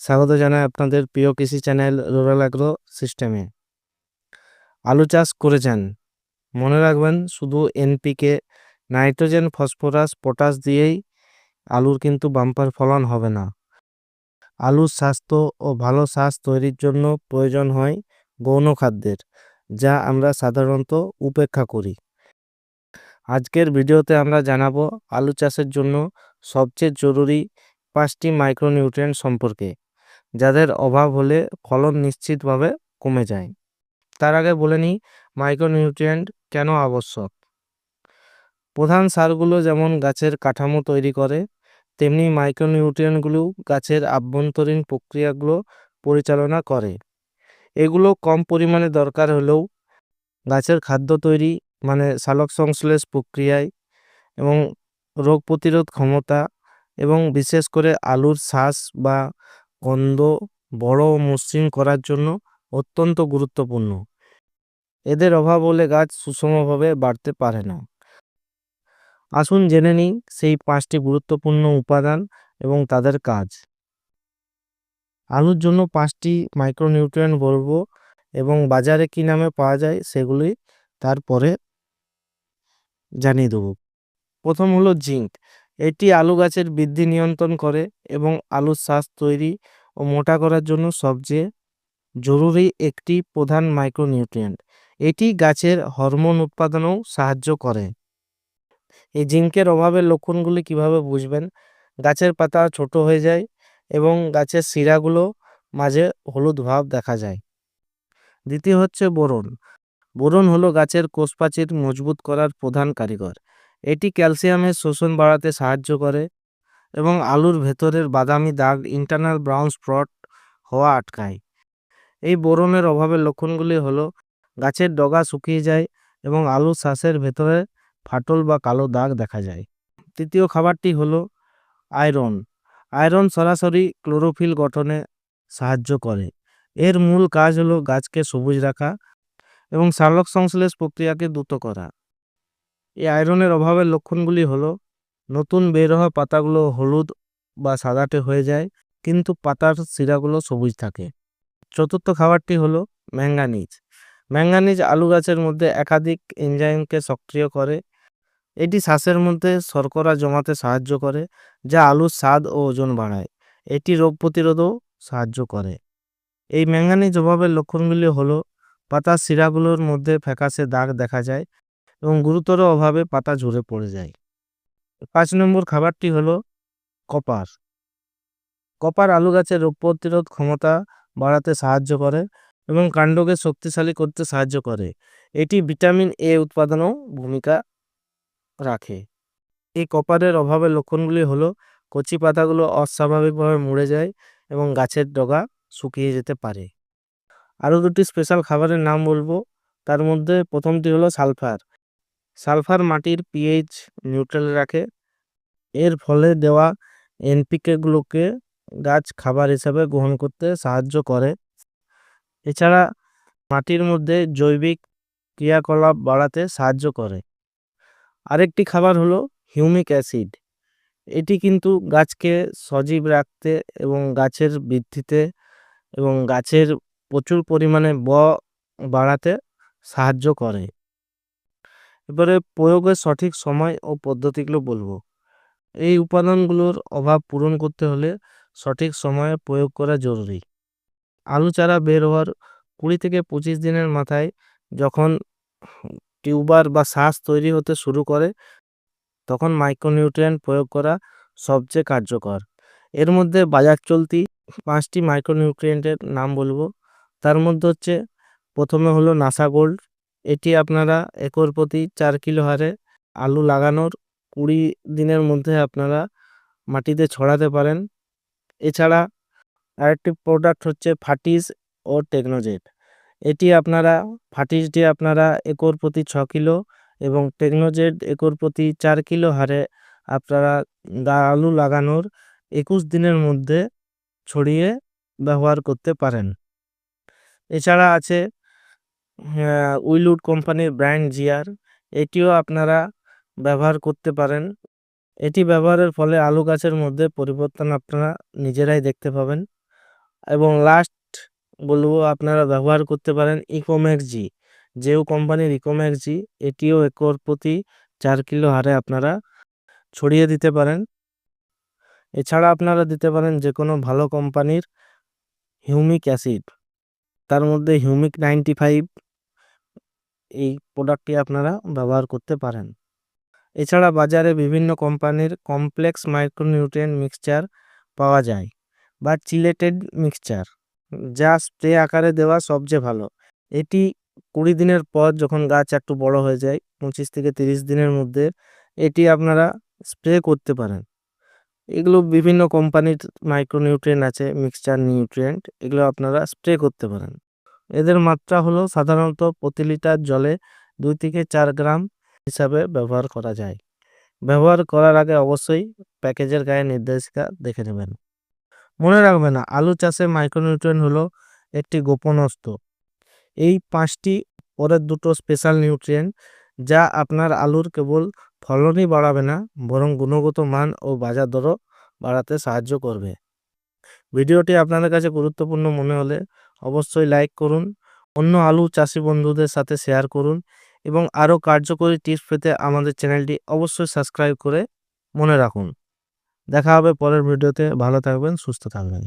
স্বাগত জানাই আপনাদের প্রিয় কৃষি চ্যানেল রুরাল অ্যাগ্রো সিস্টেমে। আলু চাষ করেছেন। মনে রাখবেন, শুধু এনপিকে নাইট্রোজেন, ফসফরাস, পটাশ দিয়েই আলুর কিন্তু বাম্পার ফলন হবে না। আলুর স্বাস্থ্য ও ভালো শ্বাস তৈরির জন্য প্রয়োজন হয় গৌণ খাদ্যের, যা আমরা সাধারণত উপেক্ষা করি। আজকের ভিডিওতে আমরা জানাব আলু চাষের জন্য সবচেয়ে জরুরি পাঁচটি মাইক্রোনিউট্রিয়েন্ট সম্পর্কে। যাদের অভাব হলে ফলন নিশ্চিতভাবে কমে যায়। তার আগে বলে নিই মাইক্রোনিউট্রিয়েন্ট কেন আবশ্যক? প্রধান সারগুলো যেমন গাছের কাঠামো তৈরি করে, তেমনি মাইক্রোনিউট্রিয়েন্টগুলো গাছের আভ্যন্তরীণ প্রক্রিয়াগুলো পরিচালনা করে। এগুলো কম পরিমাণে দরকার হলেও গাছের খাদ্য তৈরি মানে সালোক সংশ্লেষ প্রক্রিয়ায় এবং রোগ প্রতিরোধ ক্ষমতা এবং বিশেষ করে আলুর শ্বাস বা গন্ধ বড় ও মসৃণ করার জন্য অত্যন্ত গুরুত্বপূর্ণ। এদের অভাব হলে গাছ সুষমভাবে বাড়তে পারে না। আসুন জেনে নিই সেই পাঁচটি গুরুত্বপূর্ণ উপাদান এবং তাদের কাজ। আলুর জন্য পাঁচটি মাইক্রোনিউট্রিয়েন্ট বলব এবং বাজারে কি নামে পাওয়া যায় সেগুলি তারপরে জানিয়ে দেবো। প্রথম হলো জিঙ্ক। এটি আলু গাছের বৃদ্ধি নিয়ন্ত্রণ করে এবং আলুর শ্বাস তৈরি ও মোটা করার জন্য সবচেয়ে জরুরি একটি প্রধান মাইক্রোনিউট্রিয়েন্ট। এটি গাছের হরমোন উৎপাদনেও সাহায্য করে। এই জিঙ্কের অভাবের লক্ষণগুলি কীভাবে বুঝবেন? গাছের পাতা ছোট হয়ে যায় এবং গাছের শিরাগুলো মাঝে হলুদ ভাব দেখা যায়। দ্বিতীয় হচ্ছে বোরন। বোরন হলো গাছের কোষপ্রাচীর মজবুত করার প্রধান কারিগর। এটি ক্যালসিয়ামের শোষণ বাড়াতে সাহায্য করে এবং আলুর ভেতরের বাদামি দাগ ইন্টারনাল ব্রাউন স্পট হওয়া আটকায়। এই বোরনের অভাবের লক্ষণগুলি হলো, গাছের ডগা শুকিয়ে যায় এবং আলুর শ্বাসের ভেতরে ফাটল বা কালো দাগ দেখা যায়। তৃতীয় খাবারটি হলো, আয়রন। আয়রন সরাসরি ক্লোরোফিল গঠনে সাহায্য করে। এর মূল কাজ হলো গাছকে সবুজ রাখা এবং সালোক সংশ্লেষ প্রক্রিয়াকে দ্রুত করা। এই আয়রনের অভাবের লক্ষণগুলি হলো, নতুন বের হওয়া পাতাগুলো হলুদ বা সাদাটে হয়ে যায়, কিন্তু পাতার শিরাগুলো সবুজ থাকে। চতুর্থ খাবারটি হলো ম্যাঙ্গানিজ। ম্যাঙ্গানিজ আলু গাছের মধ্যে একাধিক এনজাইমকে সক্রিয় করে। এটি শ্বাসের মধ্যে শর্করা জমাতে সাহায্য করে, যা আলুর স্বাদ ও ওজন বাড়ায়। এটি রোগ প্রতিরোধও সাহায্য করে। এই ম্যাঙ্গানিজ অভাবের লক্ষণগুলি হলো, পাতার শিরাগুলোর মধ্যে ফ্যাকাশে দাগ দেখা যায় এবং গুরুতর অভাবে পাতা ঝরে পড়ে যায়। পাঁচ নম্বর খাবারটি হলো কপার। কপার আলু গাছের রোগ প্রতিরোধ ক্ষমতা বাড়াতে সাহায্য করে এবং কাণ্ডকে শক্তিশালী করতে সাহায্য করে। এটি ভিটামিন এ উৎপাদনেও ভূমিকা রাখে। এই কপারের অভাবের লক্ষণগুলি হলো কচি পাতাগুলো অস্বাভাবিকভাবে মুড়ে যায় এবং গাছের ডগা শুকিয়ে যেতে পারে। আরও দুটি স্পেশাল খাবারের নাম বলব। তার মধ্যে প্রথমটি হলো সালফার। সালফার মাটির পিএইচ নিউট্রাল রাখে। এর ফলে দেওয়া এনপিকেগুলোকে গাছ খাবার হিসাবে গ্রহণ করতে সাহায্য করে। এছাড়া মাটির মধ্যে জৈবিক ক্রিয়াকলাপ বাড়াতে সাহায্য করে। আরেকটি খাবার হলো হিউমিক অ্যাসিড এটি কিন্তু গাছকে সজীব রাখতে এবং গাছের বৃদ্ধিতে এবং গাছের প্রচুর পরিমাণে ব বাড়াতে সাহায্য করে। এবারে প্রয়োগের সঠিক সময় ও পদ্ধতিগুলো বলব। এই উপাদানগুলোর অভাব পূরণ করতে হলে সঠিক সময়ে প্রয়োগ করা জরুরি। আলু চারা বের হওয়ার কুড়ি থেকে পঁচিশ দিনের মাথায় যখন টিউবার বা শ্বাস তৈরি হতে শুরু করে, তখন মাইক্রোনিউট্রিয়েন্ট প্রয়োগ করা সবচেয়ে কার্যকর। এর মধ্যে বাজার চলতি পাঁচটি মাইক্রোনিউট্রিয়েন্টের নাম বলব। তার মধ্যে হচ্ছে, প্রথমে হলো নাসা গোল্ড এটি আপনারা একর প্রতি চার কিলো হারে আলু লাগানোর কুড়ি দিনের মধ্যে আপনারা মাটিতে ছড়াতে পারেন। এছাড়া আরেকটি প্রোডাক্ট হচ্ছে ফাটিস ও টেকনোজেট। এটি আপনারা, ফাটিসটি আপনারা একর প্রতি ছ কিলো এবং টেকনোজেট একর প্রতি চার কিলো হারে আপনারা আলু লাগানোর একুশ দিনের মধ্যে ছড়িয়ে ব্যবহার করতে পারেন। এছাড়া আছে উইলউড কোম্পানির ব্র্যান্ড জিয়ার, এটিও আপনারা ব্যবহার করতে পারেন। এটি ব্যবহারের ফলে আলু গাছের মধ্যে পরিবর্তন আপনারা নিজেরাই দেখতে পাবেন। এবং লাস্ট বলব, আপনারা ব্যবহার করতে পারেন ইকোম্যাক্স জি জেও কোম্পানির ইকোম্যাক্স জি এটিও একর প্রতি চার কিলো হারে আপনারা ছড়িয়ে দিতে পারেন। এছাড়া আপনারা দিতে পারেন যে কোনো ভালো কোম্পানির হিউমিক অ্যাসিড তার মধ্যে হিউমিক নাইনটি ফাইভ এই প্রোডাক্টটি আপনারা ব্যবহার করতে পারেন। এছাড়া বাজারে বিভিন্ন কোম্পানির কমপ্লেক্স মাইক্রোনিউট্রিয়েন্ট মিক্সচার পাওয়া যায় বা চিলেটেড মিক্সচার যা স্প্রে আকারে দেওয়া সবচেয়ে ভালো। এটি কুড়ি দিনের পর যখন গাছ একটু বড় হয়ে যায়, পঁচিশ থেকে তিরিশ দিনের মধ্যে এটি আপনারা স্প্রে করতে পারেন। এগুলো বিভিন্ন কোম্পানির মাইক্রোনিউট্রিয়েন্ট আছে মিক্সচার নিউট্রিয়েন্ট এগুলো আপনারা স্প্রে করতে পারেন। এদের মাত্রা হলো সাধারণত প্রতি লিটার জলে দুই থেকে চার গ্রাম হিসাবে ব্যবহার করা যায়। ব্যবহার করার আগে অবশ্যই প্যাকেজের গায়ে নির্দেশিকা দেখে নেবেন। মনে রাখবেন, আলু চাষে মাইক্রোনিউট্রিয়েন্ট হলো একটি গোপন অস্ত্র। এই পাঁচটি পরের দুটো স্পেশাল নিউট্রিয়েন্ট যা আপনার আলুর কেবল ফলনই বাড়াবে না, বরং গুণগত মান ও বাজার দরও বাড়াতে সাহায্য করবে। ভিডিওটি আপনাদের কাছে গুরুত্বপূর্ণ মনে হলে অবশ্যই লাইক করুন, অন্য আলু চাষি বন্ধুদের সাথে শেয়ার করুন এবং আরও কার্যকরী টিপস পেতে আমাদের চ্যানেলটি অবশ্যই সাবস্ক্রাইব করে মনে রাখুন। দেখা হবে পরের ভিডিওতে ভালো থাকবেন, সুস্থ থাকবেন।